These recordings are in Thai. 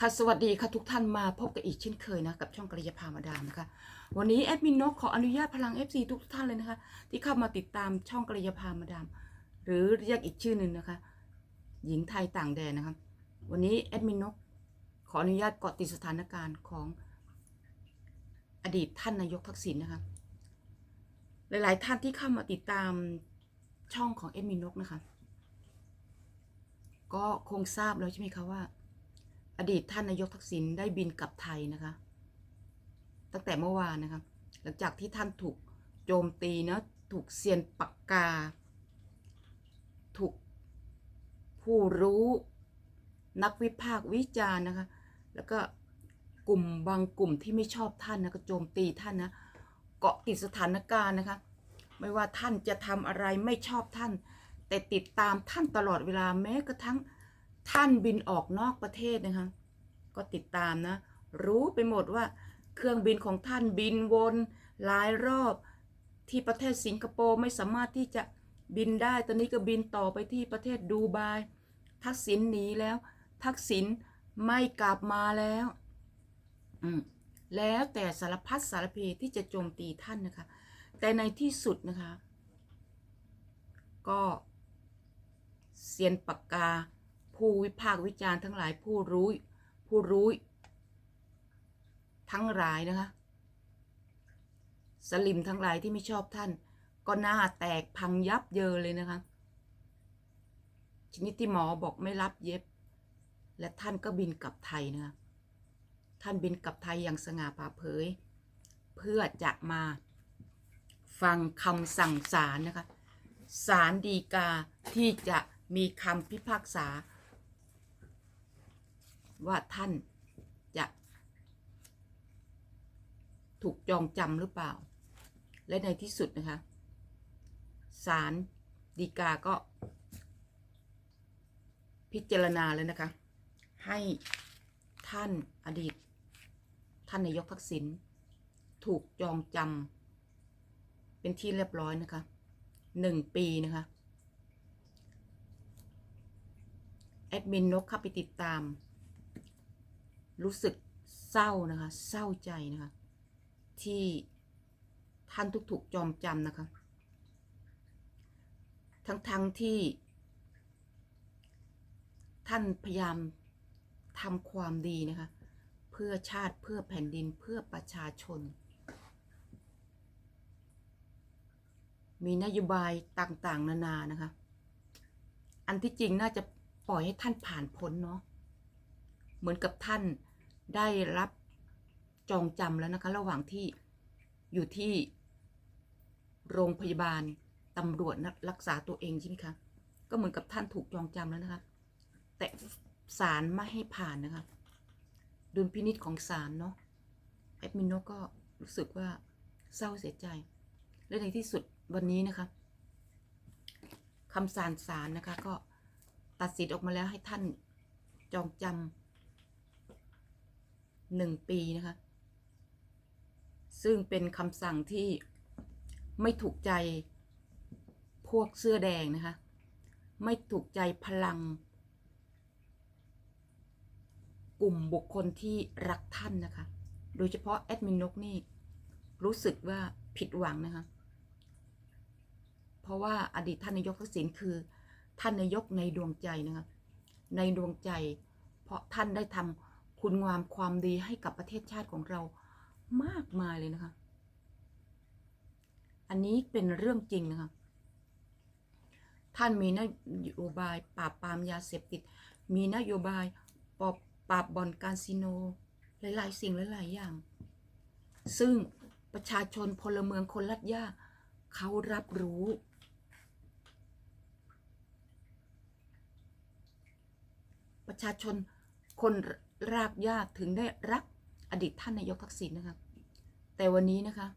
ค่ะสวัสดีค่ะทุกท่านมาพบกันอีกเช่นเคยนะกับช่องกระยาพามาดามนะคะวันนี้แอดมินนกขออนุญาตพลัง FC ทุกท่านเลยนะคะ ที่เข้ามาติดตามช่องกระยาพามาดาม หรือเรียกอีกชื่อหนึ่งนะคะ หญิงไทยต่างแดนนะคะวันนี้แอดมินนกขออนุญาตเกาะติดสถานการณ์ของอดีตท่านนายกทักษิณนะคะหลาย ๆ ท่านที่เข้ามาติดตามช่องของแอดมินนกนะคะ ก็คงทราบแล้วใช่ไหมคะว่า อดีตท่านนายกทักษิณได้บินกลับไทยนะคะ ตั้งแต่เมื่อวานนะคะ หลังจากที่ท่านถูกโจมตีเนาะถูกเซียนปากกา ถูกผู้รู้นักวิพากษ์วิจารณ์นะคะ แล้วก็กลุ่มบางกลุ่มที่ไม่ชอบท่านนะก็โจมตีท่านนะเกาะติดสถานการณ์นะคะ ไม่ว่าท่านจะทำอะไรไม่ชอบท่าน แต่ติดตามท่านตลอดเวลาแม้กระทั่ง ท่านบินออกนอกประเทศนะคะ ก็ติดตามนะ รู้ไปหมดว่าเครื่องบินของท่านบินวนหลายรอบที่ประเทศสิงคโปร์ไม่สามารถที่จะบินได้ ตอนนี้ก็บินต่อไปที่ประเทศดูไบทักษิณหนีแล้ว ทักษิณไม่กลับมาแล้ว อืมแล้วแต่สารพัดสารเพที่จะโจมตีท่านนะคะ แต่ในที่สุดนะคะ ก็เซียนปากกา ผู้วิพากษ์วิจารณ์ทั้งหลายผู้รู้ ผู้รู้ ทั้งหลายนะคะ สลิมทั้งหลายที่ไม่ชอบท่าน ก็หน้าแตกพังยับเยินเลยนะคะ ชนิดที่หมอบอกไม่รับเย็บ และท่านก็บินกลับไทยนะคะท่านบินกลับไทยอย่างสง่าผ่าเผย เพื่อจะมาฟังคำสั่งศาลนะคะศาลดีกาที่จะมีคำพิพากษา ว่าท่านจะถูกจองจำหรือเปล่า และในที่สุดนะคะศาลดีกาก็ พิจารณาแล้วนะคะ ให้ท่านอดีต ท่านนายกทักษิณถูกจองจำเป็นที่เรียบร้อยนะคะหนึ่งปีนะคะแอดมินนกเข้าไปติดตาม รู้สึกเศร้านะคะ เศร้าใจนะคะ ที่ท่านทุกถูกจอมจำนะคะ ทั้งๆทที่ ท่านพยายามทำความดีนะคะ เพื่อชาติเพื่อแผ่นดินเพื่อประชาชน มีนโยบายต่างๆ นานานะคะ อันที่จริงน่าจะปล่อยให้ท่านผ่านพ้นเนาะ เหมือนกับท่านได้รับจองจำแล้วนะคะ ระหว่างที่อยู่ที่โรงพยาบาลตำรวจนะรักษาตัวเองใช่ไหมคะ ก็เหมือนกับท่านถูกจองจำแล้วนะคะ แต่ศาลไม่ให้ผ่านนะคะ ดุลพินิษของศาลเนาะแอดมินโนก็รู้สึกว่าเศร้าเสียใจ และในที่สุดวันนี้นะคะคำสารศาลนะคะ ก็ตัดสินออกมาแล้วให้ท่านจองจำ หนึ่งปีนะคะ ซึ่งเป็นคำสั่งที่ไม่ถูกใจพวกเสื้อแดงนะคะ ไม่ถูกใจพลัง กลุ่มบุคคลที่รักท่านนะคะ โดยเฉพาะแอดมินนกนี่รู้สึกว่าผิดหวังนะคะ เพราะว่าอดีตท่านนายกทักษิณคือท่านนายกในดวงใจนะคะ ในดวงใจ เพราะท่านได้ทำ คุณงามความดีให้กับประเทศชาติของเรามากมายเลยนะคะ อันนี้เป็นเรื่องจริงนะคะ ท่านมีนโยบายปราบปรามยาเสพติด มีนโยบายปราบปราบบ่อนคาสิโน หลาย ๆ สิ่งหลาย ๆ อย่าง ซึ่งประชาชนพลเมืองคนลัดยาเขารับรู้ประชาชนคน รากหญ้าถึงได้รักอดีตท่านนายกทักษิณนะคะ แต่วันนี้นะคะ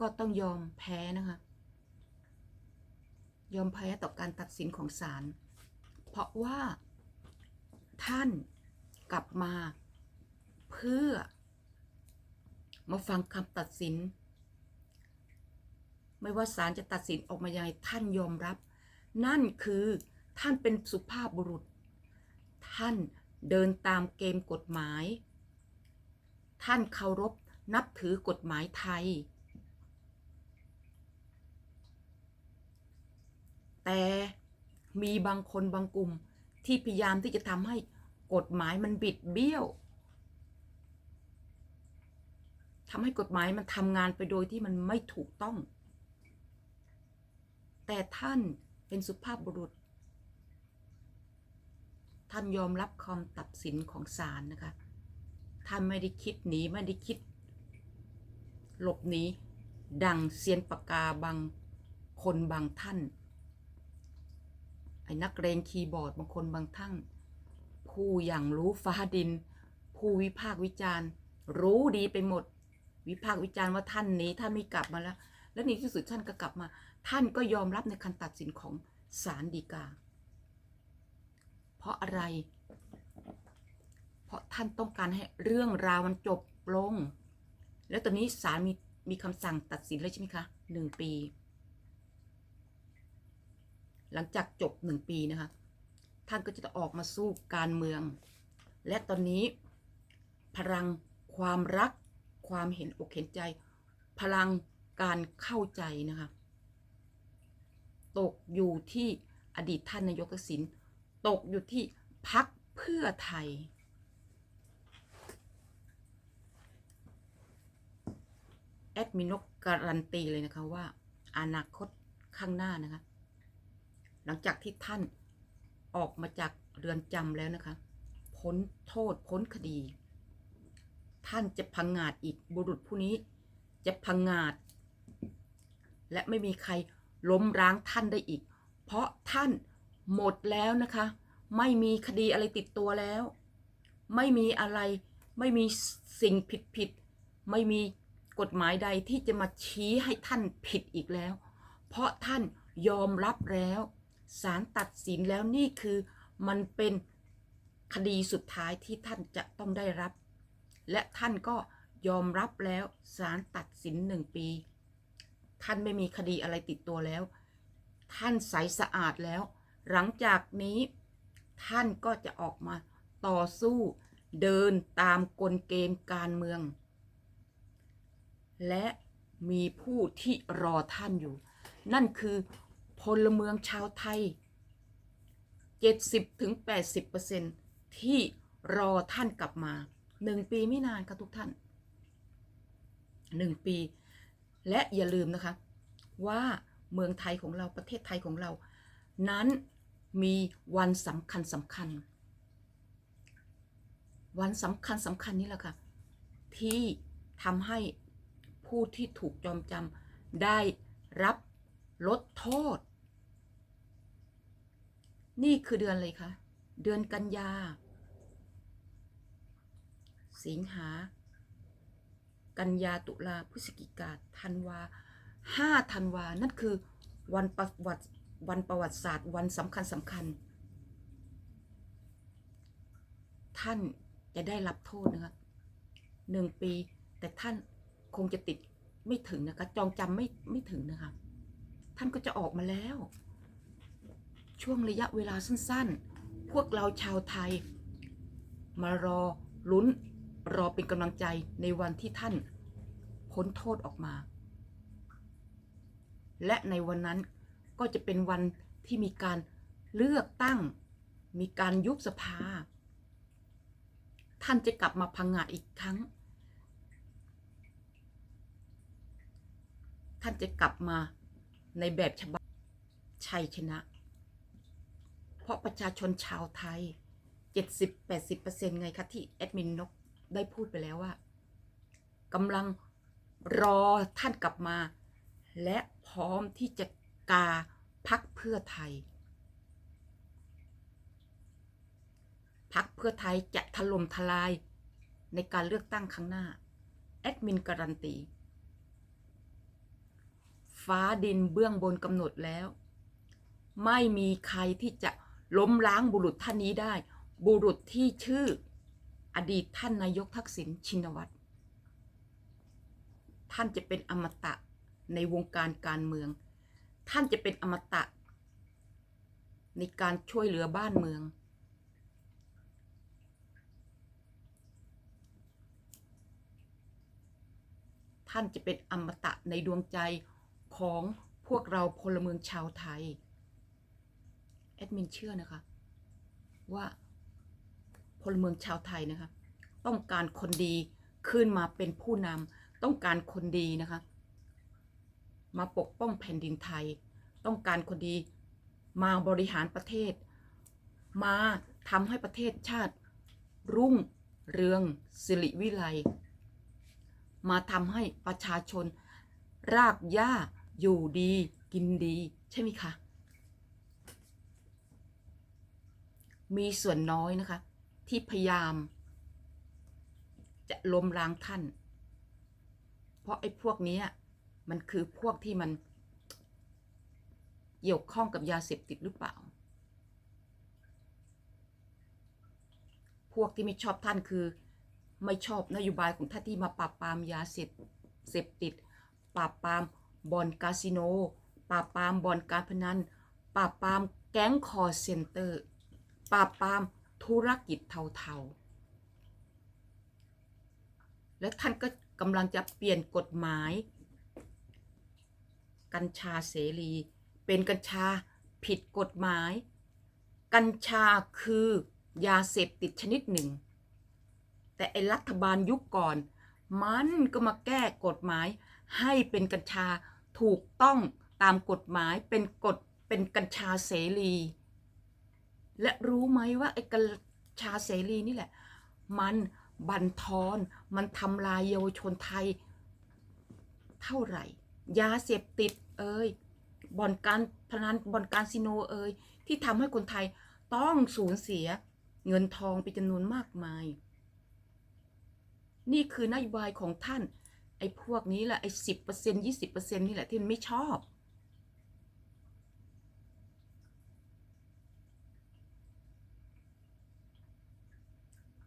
ก็ต้องยอมแพ้นะคะ ยอมแพ้ต่อการตัดสินของศาล เพราะว่าท่านกลับมาเพื่อ มาฟังคำตัดสิน ไม่ว่าศาลจะตัดสินออกมายังไงท่านยอมรับ นั่นคือท่านเป็นสุภาพบุรุษ ท่าน เดินตามเกมกฎหมาย ท่านเคารพนับถือกฎหมายไทย แต่มีบางคนบางกลุ่มที่พยายามที่จะทำให้กฎหมายมันบิดเบี้ยวทำให้กฎหมายมันทำงานไปโดยที่มันไม่ถูกต้อง แต่ท่านเป็นสุภาพบุรุษ ท่านยอมรับคำตัดสินของศาลนะคะ ท่านไม่ได้คิดหนีไม่ได้คิด หลบหนี ดังเซียนปากกาบางคนบางท่าน ไอ้นักเรียนคีย์บอร์ดบางคนบางท่าน ผู้อย่างรู้ฟ้าดิน ผู้วิพากษ์วิจารณ์ รู้ดีไปหมด วิพากษ์วิจารณ์ว่าท่านนี้ท่านไม่กลับมาแล้ว และในที่สุดท่านก็กลับมา ท่านก็ยอมรับในคำตัดสินของศาลฎีกา เพราะอะไร เพราะท่านต้องการให้เรื่องราวมันจบลง แล้วตอนนี้ศาลมีมีคำสั่งตัดสินแล้วใช่ไหมคะหนึ่งปี หลังจากจบหนึ่งปีนะคะ ท่านก็จะออกมาสู้การเมือง และตอนนี้ พลังความรัก ความเห็นอกเห็นใจ พลังการเข้าใจนะคะ ตกอยู่ที่อดีตท่านนายกทักษิณ ตกอยู่ที่พักเพื่อไทย แอดมินกการันตีเลยนะคะว่า อนาคตข้างหน้านะคะ หลังจากที่ท่านออกมาจากเรือนจำแล้วนะคะ พ้นโทษพ้นคดี ท่านจะพังงาดอีกบุรุษผู้นี้ จะพังงาด และไม่มีใครล้มร้างท่านได้อีก เพราะท่าน หมดแล้วนะคะ ไม่มีคดีอะไรติดตัวแล้ว ไม่มีอะไร ไม่มีสิ่งผิดผิด ไม่มีกฎหมายใดที่จะมาชี้ให้ท่านผิดอีกแล้ว เพราะท่านยอมรับแล้วศาลตัดสินแล้วนี่คือมันเป็นคดีสุดท้ายที่ท่านจะต้องได้รับ และท่านก็ยอมรับแล้วศาลตัดสินหนึ่งปี ท่านไม่มีคดีอะไรติดตัวแล้ว ท่านใสสะอาดแล้ว หลังจากนี้ท่านก็จะออกมาต่อสู้เดินตามกลเกมการเมือง และมีผู้ที่รอท่านอยู่ นั่นคือพลเมืองชาวไทย 70ถึง80%ที่รอท่านกลับมาหนึ่งปีไม่นานค่ะทุกท่านหนึ่งปี และอย่าลืมนะคะ ว่าเมืองไทยของเราประเทศไทยของเรา นั้น มีวันสำคัญสำคัญ วันสำคัญสำคัญนี้แหละค่ะ ที่ทำให้ผู้ที่ถูกจอมจำได้รับลดโทษ นี่คือเดือนอะไรคะ เดือนกันยา สิงหา กันยาตุลาพฤศจิกาธันวาห้าธันวา นั่นคือวันประวัติ วันประวัติศาสตร์วันสำคัญสำคัญ ท่านจะได้รับโทษนะคะหนึ่งปี แต่ท่านคงจะติดไม่ถึงนะคะ จองจำไม่ไม่ถึงนะคะ ท่านก็จะออกมาแล้ว ช่วงระยะเวลาสั้นๆ พวกเราชาวไทย มารอลุ้นรอเป็นกำลังใจในวันที่ท่านพ้นโทษออกมา และในวันนั้น ก็จะเป็นวันที่มีการเลือกตั้ง มีการยุบสภา ท่านจะกลับมาพังงาดอีกครั้ง ท่านจะกลับมาในแบบฉบับชัยชนะ เพราะประชาชนชาวไทย 70-80%ไงคะที่แอดมินนกได้พูดไปแล้วว่ากำลังรอท่านกลับมา และพร้อมที่จะ กาพักเพื่อไทย พักเพื่อไทยจะถล่มทลายในการเลือกตั้งครั้งหน้า แอดมินการันตี ฟ้าดินเบื้องบนกำหนดแล้ว ไม่มีใครที่จะล้มล้างบุรุษท่านนี้ได้ บุรุษที่ชื่ออดีตท่านนายกทักษิณชินวัตร ท่านจะเป็นอมตะในวงการการเมือง ท่านจะเป็นอมตะ ในการช่วยเหลือบ้านเมือง ท่านจะเป็นอมตะในดวงใจของพวกเราพลเมืองชาวไทย แอดมินเชื่อนะคะ ว่าพลเมืองชาวไทยนะคะ ต้องการคนดีขึ้นมาเป็นผู้นำต้องการคนดีนะคะ มาปกป้องแผ่นดินไทย ต้องการคนดีมาบริหารประเทศ มาทำให้ประเทศชาติ รุ่งเรืองสิริวิไลมาทำให้ประชาชน รากหญ้าอยู่ดีกินดี ใช่ไหมคะ มีส่วนน้อยนะคะ ที่พยายาม จะล้มล้างท่าน เพราะไอ้พวกนี้ มันคือพวกที่มันเกี่ยวข้องกับยาเสพติดหรือเปล่า พวกที่ไม่ชอบท่านคือไม่ชอบนโยบายของท่านที่มาปราบปรามยาเสพเสพติด ปราบปรามบ่อนคาสิโน ปราบปรามบ่อนการพนัน ปราบปรามแก๊งคอร์เซนเตอร์ ปราบปรามธุรกิจเทาๆ และท่านก็กำลังจะเปลี่ยนกฎหมาย กัญชาเสรี เป็นกัญชาผิดกฎหมาย กัญชาคือยาเสพติดชนิดหนึ่ง แต่ไอรัฐบาลยุคก่อน มันก็มาแก้กฎหมาย ให้เป็นกัญชาถูกต้องตามกฎหมายเป็นกฎเป็นกัญชาเสรี และรู้ไหมว่าไอ้กัญชาเสรีนี่แหละ มันบันทอน มันทำลายเยาวชนไทย เท่าไหร่ ยาเสพติด เอ่ยบ่อนการพนันบ่อนการซิโนเอ่ยที่ทำให้คนไทยต้องสูญเสียเงินทองเป็นจำนวนมากมาย นี่คือนโยบายของท่าน ไอ้พวกนี้แหละไอ้สิบเปอร์เซ็นยี่สิบเปอร์เซ็นนี่แหละที่มันไม่ชอบ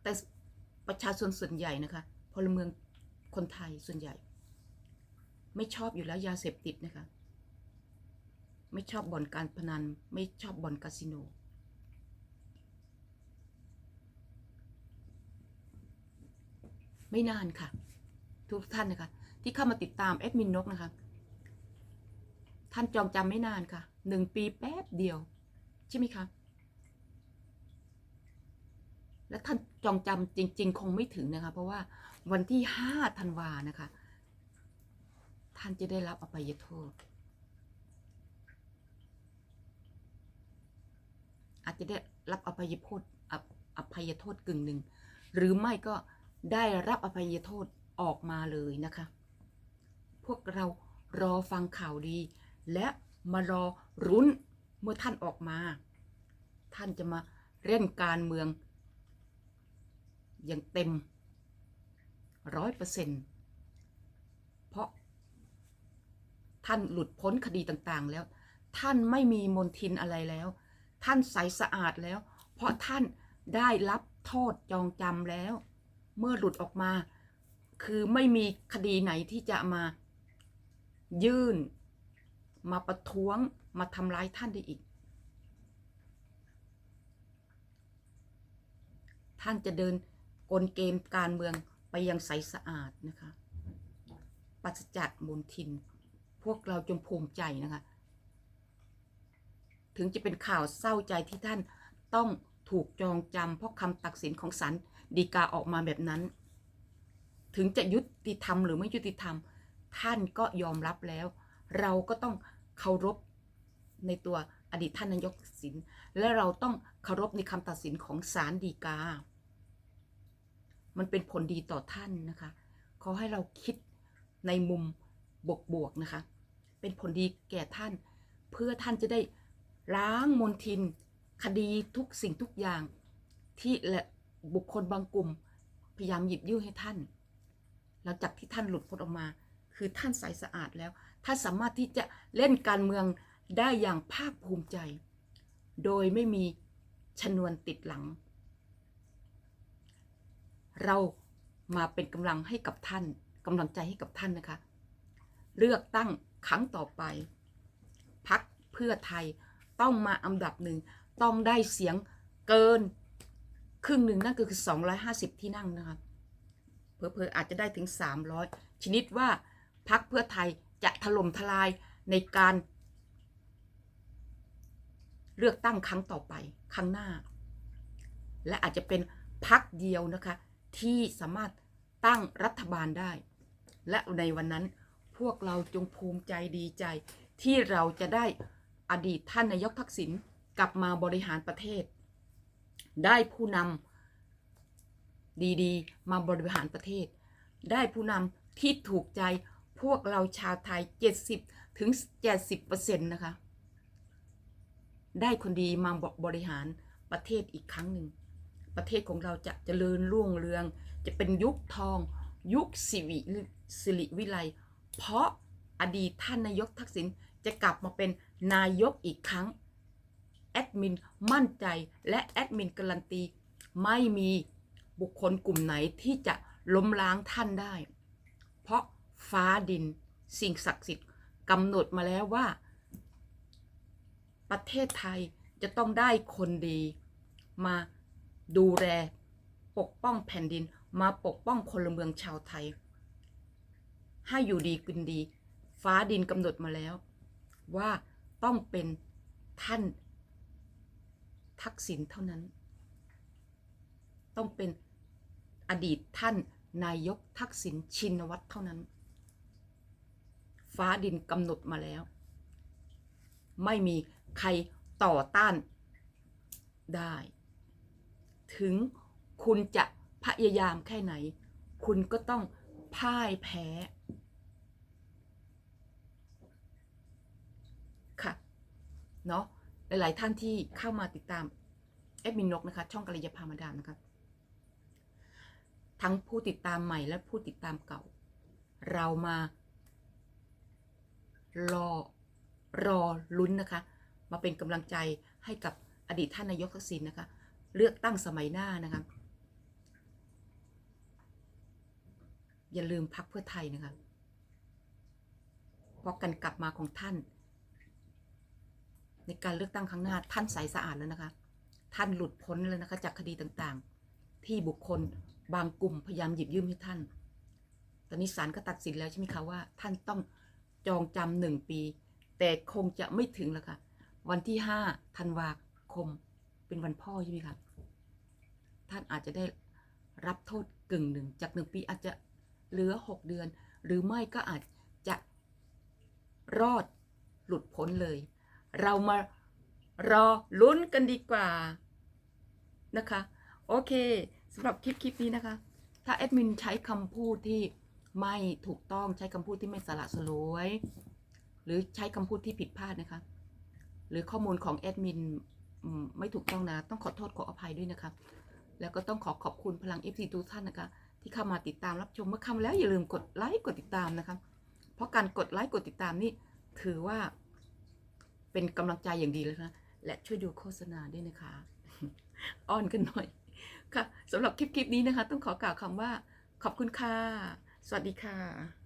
แต่ประชาชนส่วนใหญ่นะคะพลเมืองคนไทยส่วนใหญ่ ไม่ชอบอยู่แล้วยาเสพติดนะคะ ไม่ชอบบ่อนการพนัน ไม่ชอบบ่อนคาสิโน ไม่นานค่ะ ทุกท่านนะคะ ที่เข้ามาติดตามแอดมินนกนะคะ ท่านจองจำไม่นานค่ะหนึ่งปีแป๊บเดียว ใช่ไหมคะ และท่านจองจำจริง ๆ คงไม่ถึงนะคะ เพราะว่าวันที่ห้าธันวานะคะ ท่านจะได้รับอภัยโทษ อาจจะได้รับอภัยโทษออภัยโทษกึ่งหนึ่ง หรือไม่ก็ได้รับอภัยโทษออกมาเลยนะคะ พวกเรารอฟังข่าวดี และมารอรุ้นเมื่อท่านออกมา ท่านจะมาเล่นการเมืองอย่างเต็มร้อยเปอร์เซ็นต์เพราะท่านหลุดพ้นคดีต่างๆแล้ว ท่านไม่มีมนทินอะไรแล้ว ท่านใสสะอาดแล้ว เพราะท่านได้รับโทษจองจำแล้ว เมื่อหลุดออกมา คือไม่มีคดีไหนที่จะมายื่น มาประท้วงมาทำร้ายท่านได้อีก ท่านจะเดินกลเกมการเมืองไปยังใสสะอาดนะคะปราศจากมลทิน พวกเราจงภูมิใจนะคะ ถึงจะเป็นข่าวเศร้าใจที่ท่านต้องถูกจองจำเพราะคำตัดสินของศาลฎีกาออกมาแบบนั้น ถึงจะยุติธรรมหรือไม่ยุติธรรม ท่านก็ยอมรับแล้ว เราก็ต้องเคารพในตัวอดีตท่านนายกทักษิณและเราต้องเคารพในคำตัดสินของศาลฎีกา มันเป็นผลดีต่อท่านนะคะขอให้เราคิดในมุมบวกๆนะคะ เป็นผลดีแก่ท่าน เพื่อท่านจะได้ ล้างมลทิน คดีทุกสิ่งทุกอย่าง ที่และบุคคลบางกลุ่ม พยายามหยิบยื่นให้ท่าน หลังจากที่ท่านหลุดพ้นออกมา คือท่านใสสะอาดแล้ว ท่านสามารถที่จะเล่นการเมืองได้อย่างภาคภูมิใจ โดยไม่มีชนวนติดหลัง เรามาเป็นกำลังให้กับท่านกำลังใจให้กับท่านนะคะ เลือกตั้งครั้งต่อไปพักเพื่อไทย ต้องมาอันดับหนึ่งต้องได้เสียงเกิน ครึ่งหนึ่งนั่นก็คือ 250 ที่นั่งนะคะเผลอๆอาจจะได้ถึง 300 ชนิดว่าพักเพื่อไทยจะถล่มทลายในการ เลือกตั้งครั้งต่อไปครั้งหน้า และอาจจะเป็นพักเดียวนะคะ ที่สามารถตั้งรัฐบาลได้ และในวันนั้นพวกเราจงภูมิใจดีใจที่เราจะได้ อดีตท่านนายกทักษิณกลับมาบริหารประเทศ ได้ผู้นำดีๆ มาบริหารประเทศ ได้ผู้นำที่ถูกใจพวกเราชาวไทย 70 ถึง 70%นะคะ ได้คนดีมาบริหารประเทศอีกครั้งหนึ่ง ประเทศของเราจะเจริญรุ่งเรือง จะเป็นยุคทอง ยุคสิวิสิริวิไล เพราะอดีตท่านนายกทักษิณจะกลับมาเป็น นายกอีกครั้ง แอดมินมั่นใจและแอดมินการันตี ไม่มีบุคคลกลุ่มไหนที่จะล้มล้างท่านได้ เพราะฟ้าดินสิ่งศักดิ์สิทธิ์กำหนดมาแล้วว่า ประเทศไทยจะต้องได้คนดี มาดูแลปกป้องแผ่นดินมาปกป้องพลเมืองชาวไทย ให้อยู่ดีกินดี ฟ้าดินกำหนดมาแล้วว่า ต้องเป็นท่านทักษิณเท่านั้น ต้องเป็นอดีตท่านนายกทักษิณชินวัตรเท่านั้น ฟ้าดินกำหนดมาแล้ว ไม่มีใครต่อต้านได้ ถึงคุณจะพยายามแค่ไหน คุณก็ต้องพ่ายแพ้ ค่ะ เนาะหลาย ๆ ท่านที่เข้ามาติดตามแอดมินนกนะคะ ช่องกัลยาพามาดามนะคะทั้งผู้ติดตามใหม่และผู้ติดตามเก่า เรามารอรอลุ้นนะคะ มาเป็นกำลังใจให้กับอดีตท่านนายกทักษิณนะคะ เลือกตั้งสมัยหน้านะคะ อย่าลืมพักเพื่อไทยนะคะเพราะการกลับมาของท่าน ในการเลือกตั้งครั้งหน้าท่านใสสะอาดแล้วนะคะ ท่านหลุดพ้นแล้วนะคะ จากคดีต่างๆ ที่บุคคลบางกลุ่มพยายามหยิบยืมให้ท่าน ตอนนี้ศาลก็ตัดสินแล้วใช่ไหมคะว่า ท่านต้องจองจำหนึ่งปี แต่คงจะไม่ถึงแล้วค่ะ วันที่ห้าธันวาคมเป็นวันพ่อใช่ไหมคะท่านอาจจะได้รับโทษกึ่งหนึ่งจากหนึ่งปีอาจจะเหลือหกเดือน หรือไม่ก็อาจจะรอดหลุดพ้นเลย เรามารอลุ้นกันดีกว่านะคะ โอเคสำหรับคลิปคลิปนี้นะคะ ถ้าแอดมินใช้คำพูดที่ไม่ถูกต้องใช้คำพูดที่ไม่สละสลวย หรือใช้คำพูดที่ผิดพลาดนะคะ หรือข้อมูลของแอดมินไม่ถูกต้องนะ ต้องขอโทษขออภัยด้วยนะคะ แล้วก็ต้องขอขอบคุณพลัง FC ทุกท่านนะคะ ที่เข้ามาติดตามรับชมเมื่อคำแล้วอย่าลืมกดไลค์กดติดตามนะคะ เพราะการกดไลค์กดติดตามนี่ถือว่า เป็นกำลังใจอย่างดีเลยนะและช่วยดูโฆษณาด้วยนะคะ อ้อนกันหน่อย ค่ะสำหรับคลิปคลิปนี้นะคะ ต้องขอกล่าวคำว่า ขอบคุณค่ะ สวัสดีค่ะ